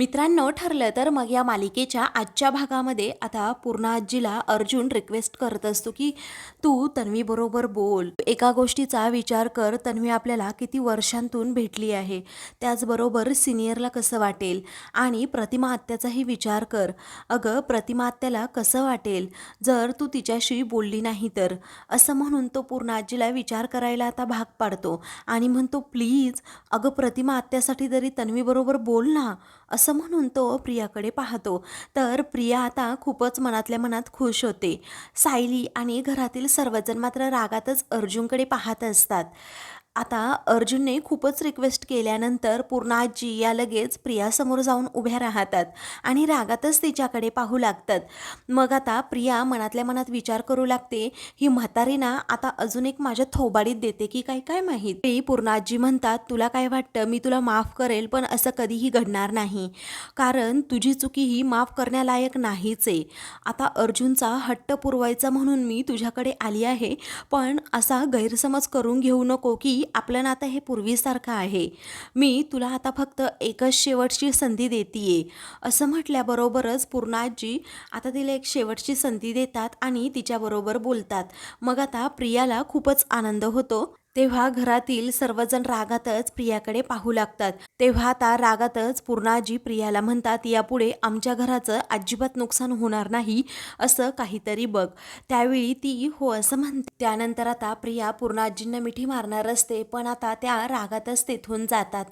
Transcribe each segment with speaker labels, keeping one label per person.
Speaker 1: मित्रांनो ठरलं तर मग या मालिकेच्या आजच्या भागामध्ये आता पूर्ण आजीला अर्जुन रिक्वेस्ट करत असतो की तू तन्वीबरोबर बोल. एका गोष्टीचा विचार कर. तन्वी आपल्याला किती वर्षांतून भेटली आहे. त्याचबरोबर सिनियरला कसं वाटेल? आणि प्रतिमा आत्याचाही विचार कर. अगं प्रतिमा आत्याला कसं वाटेल? जर तू तिच्याशी बोलली नाही तर. असं म्हणून तो पूर्ण आजीला विचार करायला आता भाग पाडतो आणि म्हणतो प्लीज अगं प्रतिमा आत्यासाठी तरी तन्वीबरोबर बोल ना. असं म्हणून तो प्रियाकडे पाहतो. तर प्रिया आता खूपच मनातल्या मनात खुश होते. सायली आणि घरातील सर्वजण मात्र रागातच अर्जुनकडे पाहत असतात. आता अर्जुनने खूपच रिक्वेस्ट केल्यानंतर पूर्ण आजी या लगेच प्रियासमोर जाऊन उभ्या राहतात आणि रागातच तिच्याकडे पाहू लागतात. मग आता प्रिया मनातल्या मनात विचार करू लागते ही म्हातारी ना आता अजून एक माझ्या थोबाडीत देते की काय काय माहीत? ते पूर्ण आजी म्हणतात तुला काय वाटतं मी तुला माफ करेल पण असं कधीही घडणार नाही. कारण तुझी चुकी ही माफ करण्यालायक नाहीच आहे. आता अर्जुनचा हट्ट पुरवायचा म्हणून मी तुझ्याकडे आली आहे पण असा गैरसमज करून घेऊ नको की आपलं नातं हे पूर्वीसारखं आहे. मी तुला आता फक्त एकच शेवटची संधी देतीये. असं म्हटल्याबरोबरच पूर्णाजी आता तिला एक शेवटची संधी देतात आणि तिच्याबरोबर बोलतात. मग आता प्रियाला खूपच आनंद होतो. तेव्हा घरातील सर्वजण रागातच प्रियाकडे पाहू लागतात. तेव्हा आता रागातच पूर्णाजी प्रियाला म्हणतात यापुढे आमच्या घराचं अजिबात नुकसान होणार नाही असं काहीतरी बघ. त्यावेळी ती हो असं म्हणते. त्यानंतर आता प्रिया पूर्णाजींना मिठी मारणार असते पण आता त्या रागातच तेथून जातात.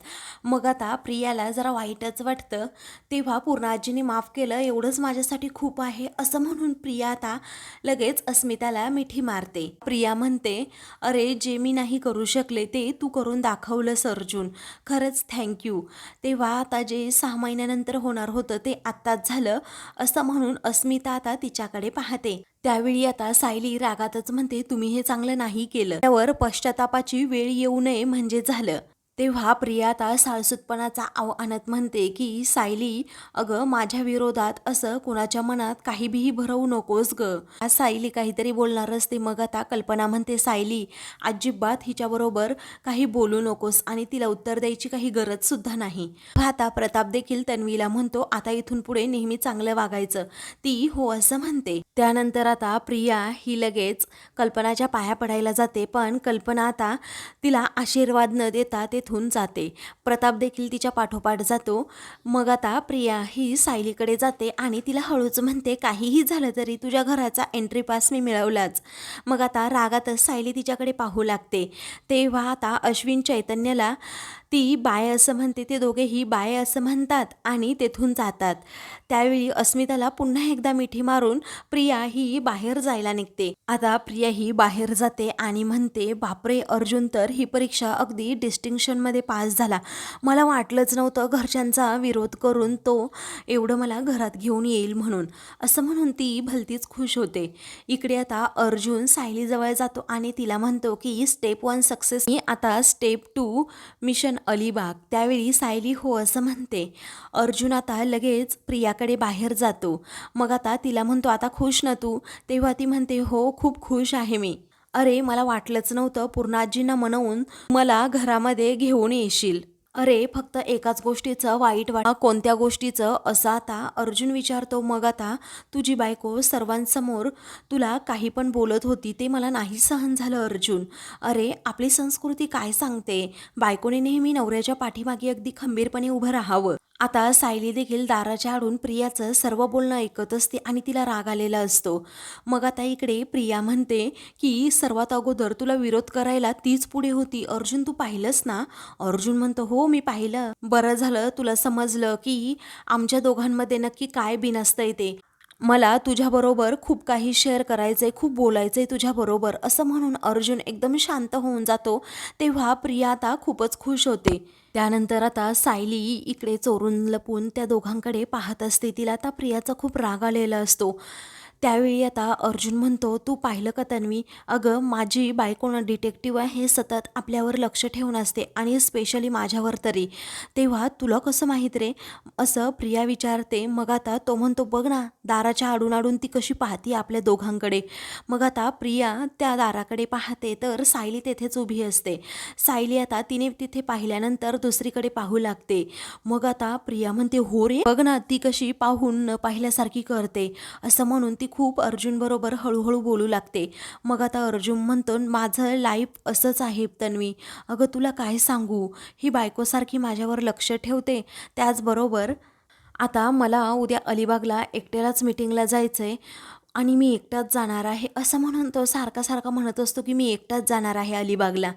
Speaker 1: मग आता प्रियाला जरा वाईटच वाटतं. तेव्हा पूर्णाजीने माफ केलं एवढंच माझ्यासाठी खूप आहे असं म्हणून प्रिया आता लगेच अस्मिताला मिठी मारते. प्रिया म्हणते अरे जे मी नाही नाही करू शकले ते तू करून दाखवलंस अर्जुन. खरंच थँक्यू तेव्हा आता जे सहा महिन्यानंतर होणार होतं ते आत्ताच झालं असं म्हणून अस्मिता आता तिच्याकडे पाहते. त्यावेळी आता सायली रागातच म्हणते तुम्ही हे चांगलं नाही केलं. त्यावर पश्चातापाची वेळ येऊ नये म्हणजे झालं. तेव्हा प्रिया आता साळसूतपणाचा आव आणत म्हणते की सायली अगं माझ्या विरोधात असं कुणाच्या मनात काही बीही भरवू नकोस ग. आज सायली काहीतरी बोलणार असते. मग आता कल्पना म्हणते सायली अजिबात हिच्याबरोबर काही बोलू नकोस आणि तिला उत्तर द्यायची काही गरज सुद्धा नाही. आता प्रताप देखील तन्वीला म्हणतो आता इथून पुढे नेहमी चांगलं वागायचं. ती हो असं म्हणते. त्यानंतर आता प्रिया ही लगेच कल्पनाच्या पाया पडायला जाते पण कल्पना आता तिला आशीर्वाद न देता ते तेथून जाते. प्रताप देखील तिच्या पाठोपाठ जातो. मग आता प्रिया ही सायलीकडे जाते आणि तिला हळूच म्हणते काहीही झालं तरी तुझ्या घराचा एंट्री पास मी मिळवलाच. मग आता रागातच सायली तिच्याकडे पाहू लागते. तेव्हा आता अश्विन चैतन्याला ती बाय असं म्हणते ते दोघेही बाय असं म्हणतात आणि तेथून जातात. त्यावेळी अस्मिताला पुन्हा एकदा मिठी मारून प्रिया ही बाहेर जायला निघते. आता प्रिया ही बाहेर जाते आणि म्हणते बापरे अर्जुन तर ही परीक्षा अगदी डिस्टिंक्शनमध्ये पास झाला. मला वाटलंच नव्हतं घरच्यांचा विरोध करून तो एवढं मला घरात घेऊन येईल म्हणून. असं म्हणून ती भलतीच खुश होते. इकडे आता अर्जुन सायलीजवळ जातो आणि तिला म्हणतो की स्टेप वन सक्सेस. मी आता स्टेप टू मिशन अलिबाग त्यावेळी सायली हो असं म्हणते अर्जुन आता लगेच प्रियाकडे बाहेर जातो. मग आता तिला म्हणतो आता खुश ना तू? तेव्हा ती म्हणते हो खूप खुश आहे मी. अरे मला वाटलंच नव्हतं पूर्णाजींना म्हणवून मला घरामध्ये घेऊन येशील. अरे फक्त एकाच गोष्टीचं वाईट वाट कोणत्या गोष्टीचं? असं आता अर्जुन विचारतो. मग आता तुझी बायको सर्वांसमोर तुला काही पण बोलत होती ते मला नाही सहन झालं अर्जुन. अरे आपली संस्कृती काय सांगते? बायकोने नेहमी नवऱ्याच्या पाठीमागे अगदी खंबीरपणे उभं राहावं. आता सायली देखील दाराच्या आडून प्रियाचं सर्व बोलणं ऐकत असते आणि तिला राग आलेला असतो. मग आता इकडे प्रिया म्हणते की सर्वात अगोदर तुला विरोध करायला तीच पुढे होती. अर्जुन तू पाहिलंस ना? अर्जुन म्हणतो हो मी पाहिलं. बरं झालं तुला समजलं की आमच्या दोघांमध्ये नक्की काय बिन असतंय ते. मला तुझ्याबरोबर खूप काही शेअर करायचं आहे खूप बोलायचं आहे तुझ्याबरोबर असं म्हणून अर्जुन एकदम शांत होऊन जातो तेव्हा प्रिया आता खूपच खुश होते. त्यानंतर आता सायली इकडे चोरून लपून त्या दोघांकडे पाहत असते तिला आता प्रियाचा खूप राग आलेला असतो. त्यावेळी आता अर्जुन म्हणतो तू पाहिलं का तन्वी? अगं माझी बायकोण डिटेक्टिव्ह आहे हे सतत आपल्यावर लक्ष ठेवून असते आणि स्पेशली माझ्यावर तरी. तेव्हा तुला कसं माहीत रे? असं प्रिया विचारते. मग आता तो म्हणतो बघ ना दाराच्या आडून आडून ती कशी पाहती आपल्या दोघांकडे. मग आता प्रिया त्या दाराकडे पाहते तर सायली तेथेच उभी असते. सायली आता तिने तिथे पाहिल्यानंतर दुसरीकडे पाहू लागते. मग आता प्रिया म्हणते हो रे बघ ना ती कशी पाहून न पाहिल्यासारखी करते. असं म्हणून ती खूप अर्जुनबरोबर हळूहळू बोलू लागते. मग आता अर्जुन म्हणतो माझं लाईफ असंच आहे तन्वी. अगं तुला काय सांगू? ही बायकोसारखी माझ्यावर लक्ष ठेवते. त्याचबरोबर आता मला उद्या अलिबागला एकट्यालाच मिटिंगला जायचं आहे आणि मी एकटाच जाणार आहे असं म्हणून तो सारखा सारखा म्हणत असतो की मी एकटाच जाणार आहे अलिबागला.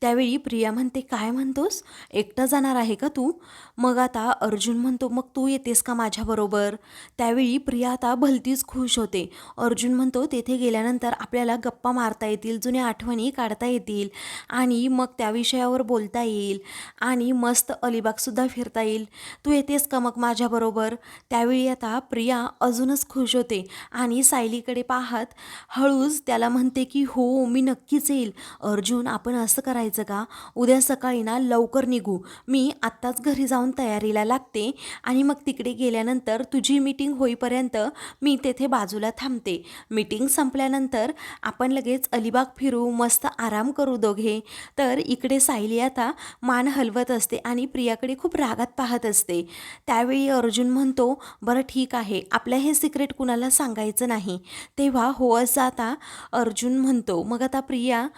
Speaker 1: त्यावेळी प्रिया म्हणते काय म्हणतोस? एकटा जाणार आहे का तू? मग आता अर्जुन म्हणतो मग तू येतेस का माझ्याबरोबर त्यावेळी प्रिया आता भलतीच खुश होते. अर्जुन म्हणतो तेथे गेल्यानंतर आपल्याला गप्पा मारता येतील जुन्या आठवणी काढता येतील आणि मग त्या विषयावर बोलता येईल आणि मस्त अलिबागसुद्धा फिरता येईल. तू येतेस का मग माझ्याबरोबर त्यावेळी आता प्रिया अजूनच खुश होते आणि सायलीकडे पाहत हळूच त्याला म्हणते की हो मी नक्कीच येईल. अर्जुन आपण असं करायचं का? उद्या सकाळी ना लवकर निघू. मी आत्ताच घरी जाऊन तयारीला लागते आणि मग तिकडे गेल्यानंतर तुझी मीटिंग होईपर्यंत मी तेथे बाजूला थांबते. मीटिंग संपल्यानंतर आपण लगेच अलिबाग फिरू मस्त आराम करू दोघे. तर इकडे सायली आता मान हलवत असते आणि प्रियाकडे खूप रागात पाहत असते. त्यावेळी अर्जुन म्हणतो बरं ठीक आहे. आपलं हे सिक्रेट कुणाला सांगायचं नाही. तेव्हा हो असं आता अर्जुन म्हणतो. मग आता Priya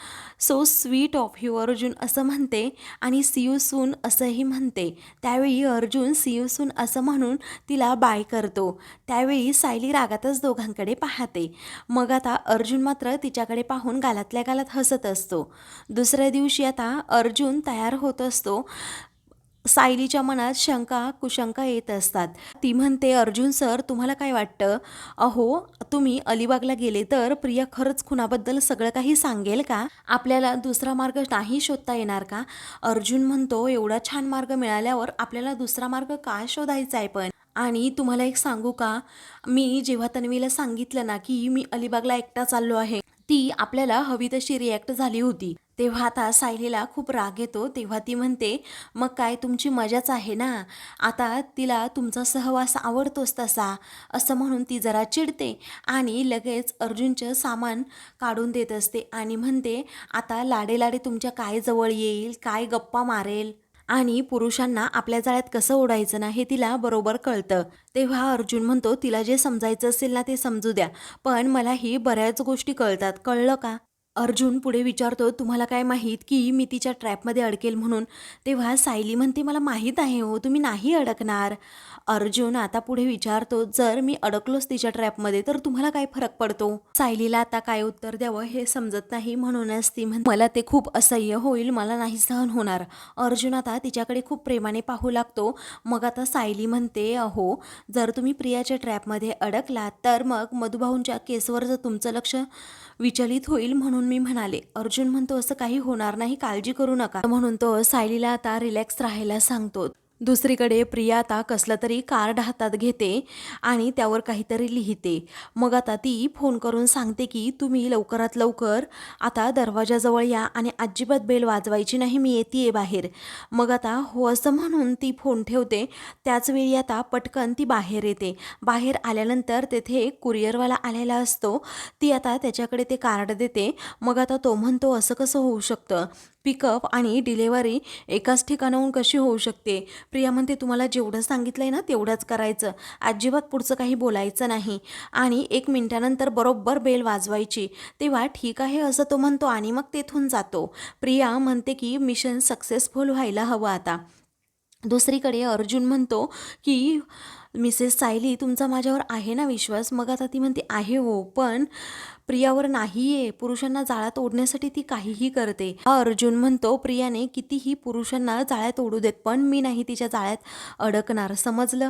Speaker 1: so sweet of you Arjun असं म्हणते आणि सी सून असंही म्हणते. त्यावेळी अर्जुन सी यू सून असं म्हणून तिला बाय करतो. त्यावेळी सायली रागातच दोघांकडे पाहते. मग आता अर्जुन मात्र तिच्याकडे पाहून गालातल्या गालात हसत असतो. दुसऱ्या दिवशी आता अर्जुन तयार होत असतो. सायलीच्या मनात शंका कुशंका येत असतात. ती म्हणते अर्जुन सर तुम्हाला काय वाटतं? अहो तुम्ही अलिबागला गेले तर प्रिया खरंच खुनाबद्दल सगळं काही सांगेल का? आपल्याला दुसरा मार्ग नाही शोधता येणार का अर्जुन म्हणतो एवढा छान मार्ग मिळाल्यावर आपल्याला दुसरा मार्ग का शोधायचा आहे पण? आणि तुम्हाला एक सांगू का? मी जेव्हा तन्वीला सांगितलं ना की मी अलिबागला एकटा चाललो आहे ती आपल्याला हवी तशी रिॲक्ट झाली होती. तेव्हा आता सायलीला खूप राग येतो. तेव्हा ती म्हणते मग काय तुमची मजाच आहे ना? आता तिला तुमचा सहवास आवडतोच तसा. असं म्हणून ती जरा चिडते आणि लगेच अर्जुनचं सामान काढून देत असते आणि म्हणते आता लाडे लाडे तुमच्या काय जवळ येईल? काय गप्पा मारेल? आणि पुरुषांना आपल्या जाळ्यात कसं ओढायचं ना हे तिला बरोबर कळतं. तेव्हा अर्जुन म्हणतो तिला जे समजायचं असेल ना ते समजू द्या. पण मलाही बऱ्याच गोष्टी कळतात. कळलं का? अर्जुन पुढे विचारतो तुम्हाला काय माहीत की मी तिच्या ट्रॅपमध्ये अडकेल म्हणून? तेव्हा सायली म्हणते मला माहीत आहे हो तुम्ही नाही अडकणार. अर्जुन आता पुढे विचारतो जर मी अडकलोच तिच्या ट्रॅपमध्ये तर तुम्हाला काय फरक पडतो? सायलीला आता काय उत्तर द्यावं हे समजत नाही म्हणूनच ती म्हण मला ते खूप असह्य होईल मला नाही सहन होणार. अर्जुन आता तिच्याकडे खूप प्रेमाने पाहू लागतो. मग आता सायली म्हणते अहो जर तुम्ही प्रियाच्या ट्रॅपमध्ये अडकलात तर मग मधुभाऊंच्या केसवर जर तुमचं लक्ष विचलित होईल म्हणून मी म्हणाले अर्जुन म्हणतो असं काही होणार नाही काळजी करू नका. म्हणून तो सायलीला आता रिलॅक्स राहायला सांगतो. दुसरीकडे प्रिया आता कसलं तरी कार्ड हातात घेते आणि त्यावर काहीतरी लिहिते. मग आता ती फोन करून सांगते की तुम्ही लवकरात लवकर आता दरवाजाजवळ या आणि अजिबात बेल वाजवायची नाही मी येते बाहेर. मग आता हो असं म्हणून ती फोन ठेवते. त्याचवेळी आता पटकन ती बाहेर येते. बाहेर आल्यानंतर तेथे एक कुरिअरवाला आलेला असतो. ती आता त्याच्याकडे ते कार्ड देते. मग आता तो म्हणतो असं कसं होऊ शकतं? पिकअप आणि डिलेवरी एकाच ठिकाणाहून कशी होऊ शकते? प्रिया म्हणते तुम्हाला जेवढं सांगितलं आहे ना तेवढंच करायचं. अजिबात पुढचं काही बोलायचं नाही. आणि एक मिनिटानंतर बरोबर बेल वाजवायची. तेव्हा ठीक आहे असं तो म्हणतो आणि मग तेथून जातो. प्रिया म्हणते की मिशन सक्सेसफुल व्हायला हवं आता. दुसरीकडे अर्जुन म्हणतो की मिसेस सायली तुमचा माझ्यावर आहे ना विश्वास? मग आता ती म्हणते आहे हो पण प्रियावर नाही आहे पुरुषांना जाळ्यात ओढण्यासाठी ती काहीही करते. हा अर्जुन म्हणतो प्रियाने कितीही पुरुषांना जाळ्यात ओढू देत पण मी नाही तिच्या जाळ्यात अडकणार. समजलं?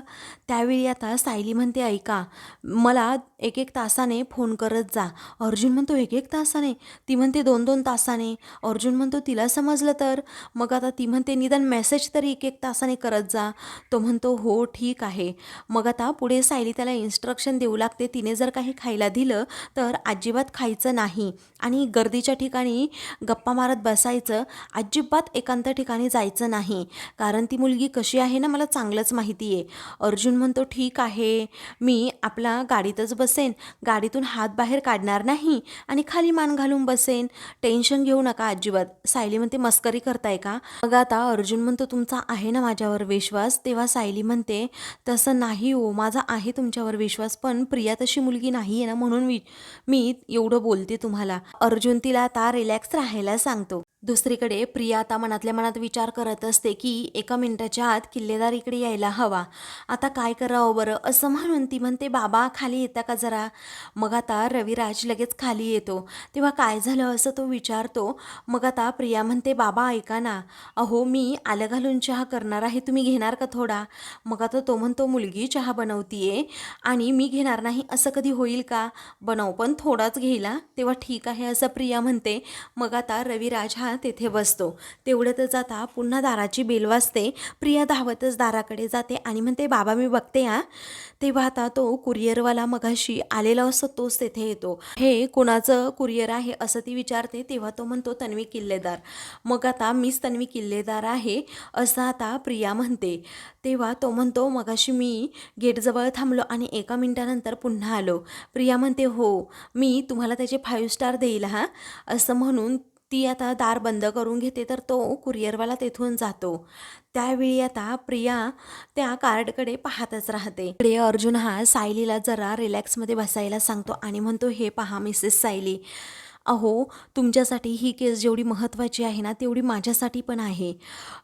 Speaker 1: त्यावेळी आता सायली म्हणते ऐका मला एक एक तासाने फोन करत जा. अर्जुन म्हणतो एक एक तासाने? ती म्हणते दोन दोन तासाने. अर्जुन म्हणतो तिला समजलं तर? मग आता ती म्हणते निदान मेसेज तरी एक एक तासाने करत जा. तो म्हणतो हो ठीक आहे. मग आता पुढे सायली त्याला इन्स्ट्रक्शन देऊ लागते. तिने जर काही खायला दिलं तर अजिबात खायचं नाही. आणि गर्दीच्या ठिकाणी गप्पा मारत बसायचं अजिबात एकांत ठिकाणी जायचं नाही. कारण ती मुलगी कशी आहे ना मला चांगलंच माहिती आहे अर्जुन म्हणतो ठीक आहे मी आपला गाडीतच बसेन. गाडीतून हात बाहेर काढणार नाही आणि खाली मान घालून बसेन. टेन्शन घेऊ नका अजिबात. सायली म्हणते मस्करी करताय का? मग आता अर्जुन म्हणतो तुमचा आहे ना माझ्यावर विश्वास? तेव्हा सायली म्हणते तसं नाही हो माझा आहे तुमच्यावर विश्वास पण प्रिया तशी मुलगी नाही आहे ना म्हणून मी मी एवढं बोलते तुम्हाला. अर्जुन तिला आता रिलॅक्स राहायला सांगतो. दुसरीकडे प्रिया आता मनातल्या मनात विचार करत असते की एका मिनिटाच्या आत किल्लेदार इकडे यायला हवा. आता काय करावं बरं? असं म्हणून ती म्हणते बाबा खाली येता का जरा? मग आता रविराज लगेच खाली येतो. तेव्हा काय झालं असं तो विचारतो. मग आता प्रिया म्हणते बाबा ऐका ना. अहो मी आलं घालून चहा करणार आहे. तुम्ही घेणार का थोडा? मग आता तो म्हणतो मुलगी चहा बनवतीये आणि मी घेणार नाही. असं कधी होईल का? बनव पण थोडाच घेईला तेव्हा ठीक आहे असं प्रिया म्हणते. मग आता रविराज हा तेथे बसतो. तेवढ्यातच आता पुन्हा दाराची बेल वाजते. प्रिया धावतच दाराकडे जाते आणि म्हणते बाबा मी बघते हा. तेव्हा आता तो कुरिअरवाला मगाशी आलेला असतो तोच तेथे येतो. हे कुणाचं कुरिअर आहे? असं ती विचारते. तेव्हा तो म्हणतो तन्वी किल्लेदार. मग आता मीच तन्वी किल्लेदार आहे असं आता प्रिया म्हणते. तेव्हा तो म्हणतो मगाशी मी गेटजवळ थांबलो आणि एका मिनिटानंतर पुन्हा आलो. प्रिया म्हणते हो मी तुम्हाला त्याचे फाईव्ह स्टार देईल हा. असं म्हणून ती आता दार बंद करून घेते तर तो कुरिअरवाला तेथून जातो. त्यावेळी आता प्रिया त्या कार्डकडे पाहतच राहते. इकडे अर्जुन हा सायलीला जरा रिलॅक्समध्ये बसायला सांगतो आणि म्हणतो हे पहा मिसेस सायली अहो तुमच्यासाठी ही केस जेवढी महत्त्वाची आहे ना तेवढी माझ्यासाठी पण आहे.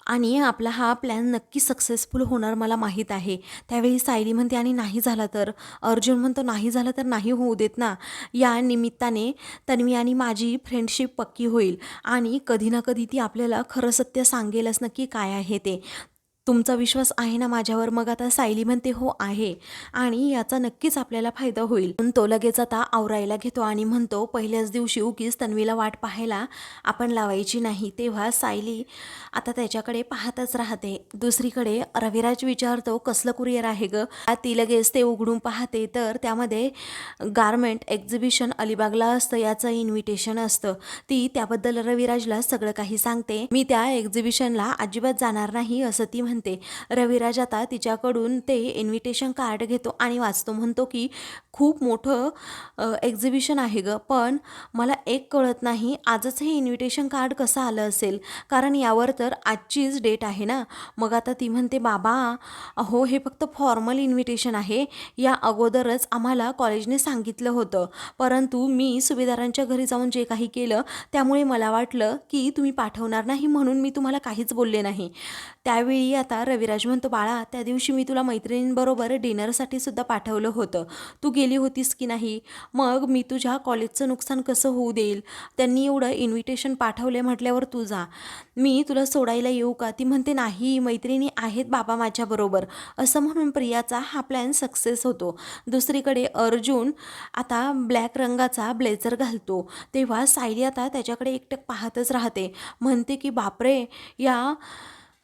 Speaker 1: आणि आपला हा प्लॅन नक्की सक्सेसफुल होणार मला माहीत आहे. त्यावेळी सायली म्हणते आणि नाही झाला तर? अर्जुन म्हणतो नाही झालं तर नाही होऊ देत ना. या निमित्ताने तन्वी आणि माझी फ्रेंडशिप पक्की होईल. आणि कधी ना कधी ती आपल्याला खरं सत्य सांगेलच नक्की काय आहे ते. तुमचा विश्वास आहे ना माझ्यावर? मग आता सायली म्हणते हो आहे. आणि याचा नक्कीच आपल्याला फायदा होईल. पण तो लगेच आता आवरायला घेतो आणि म्हणतो पहिल्याच दिवशी उगीच तन्वीला वाट पाहायला आपण लावायची नाही. तेव्हा सायली आता त्याच्याकडे पाहतच राहते. दुसरीकडे रविराज विचारतो कसलं कुरिअर आहे ग? ती लगेच ते उघडून पाहते. तर त्यामध्ये गारमेंट एक्झिबिशन अलिबागला असतं याचं इन्व्हिटेशन असतं. ती त्याबद्दल रविराजला सगळं काही सांगते. मी त्या एक्झिबिशनला अजिबात जाणार नाही असं ती म्हणते. रविराज आता तिच्याकडून ते इन्व्हिटेशन कार्ड घेतो आणि वाचतो. म्हणतो की खूप मोठं एक्झिबिशन आहे ग. पण मला एक कळत नाही आजच हे इन्व्हिटेशन कार्ड कसं आलं असेल? कारण यावर तर आजचीच डेट आहे ना. मग आता ती म्हणते बाबा अहो हे फक्त फॉर्मल इन्व्हिटेशन आहे. या अगोदरच आम्हाला कॉलेजने सांगितलं होतं. परंतु मी सुभेदारांच्या घरी जाऊन जे काही केलं त्यामुळे मला वाटलं की तुम्ही पाठवणार नाही म्हणून मी तुम्हाला काहीच बोलले नाही. त्यावेळी आता रविराज म्हणतो बाळा त्या दिवशी मी तुला मैत्रिणींबरोबर डिनरसाठी सुद्धा पाठवलं होतं. तू गेली होतीस की नाही? मग मी तुझ्या कॉलेजचं नुकसान कसं होऊ देईल? त्यांनी एवढं इन्व्हिटेशन पाठवले म्हटल्यावर तू जा. मी तुला सोडायला येऊ का? ती म्हणते नाही मैत्रिणी आहेत बाबा माझ्याबरोबर असं म्हणून प्रियाचा हा प्लॅन सक्सेस होतो. दुसरीकडे अर्जुन आता ब्लॅक रंगाचा ब्लेझर घालतो. तेव्हा सायली आता त्याच्याकडे एकटक पाहतच राहते. म्हणते की बापरे या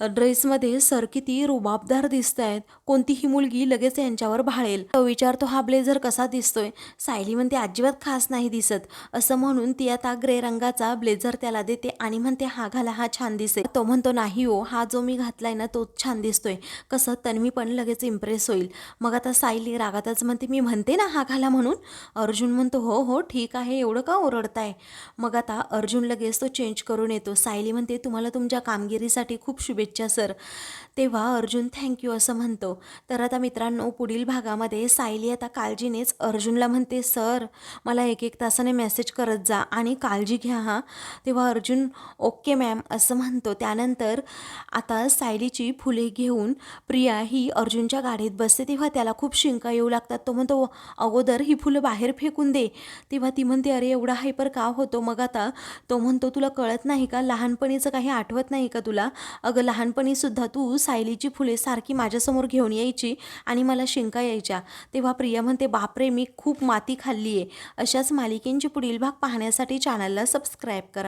Speaker 1: ड्रेसमध्ये सर किती रुबाबदार दिसत आहेत कोणतीही मुलगी लगेच यांच्यावर भाळेल. तो विचारतो हा ब्लेझर कसा दिसतोय? सायली म्हणते अजिबात खास नाही दिसत. असं म्हणून ती आता ग्रे रंगाचा ब्लेझर त्याला देते आणि म्हणते हा घाला हा छान दिसेल. तो म्हणतो नाही हो हा जो मी घातलाय ना तोच छान दिसतोय. कसं तन्वी पण लगेच इम्प्रेस होईल. मग आता सायली रागातच म्हणते मी म्हणते ना हा घाला म्हणून. अर्जुन म्हणतो हो हो ठीक आहे एवढं का ओरडताय? मग आता अर्जुन लगेच तो चेंज करून येतो. सायली म्हणते तुम्हाला तुमच्या कामगिरीसाठी खूप शुभेच्छा शुभेच्छा सर. तेव्हा अर्जुन थँक्यू असं म्हणतो. तर आता मित्रांनो पुढील भागामध्ये सायली आता काळजीनेच अर्जुनला म्हणते सर मला एक एक तासाने मेसेज करत जा आणि काळजी घ्या हां. तेव्हा अर्जुन ओके मॅम असं म्हणतो. त्यानंतर आता सायलीची फुले घेऊन प्रिया ही अर्जुनच्या गाडीत बसते. तेव्हा त्याला खूप शिंका येऊ लागतात. तो म्हणतो अगोदर ही फुलं बाहेर फेकून दे. तेव्हा ती म्हणते अरे एवढा हायपर का होतो? मग आता तो म्हणतो तुला कळत नाही का? लहानपणीचं काही आठवत नाही का तुला? अगं लहानपणीसुद्धा तू सायलीची फुले सारखी माझ्यासमोर घेऊन यायची आणि मला शिंका यायच्या. तेव्हा प्रिया म्हणते बापरे मी खूप माती खाल्ली आहे अशाच मालिकेंची पुढील भाग पाहण्यासाठी चॅनलला सबस्क्राईब करा.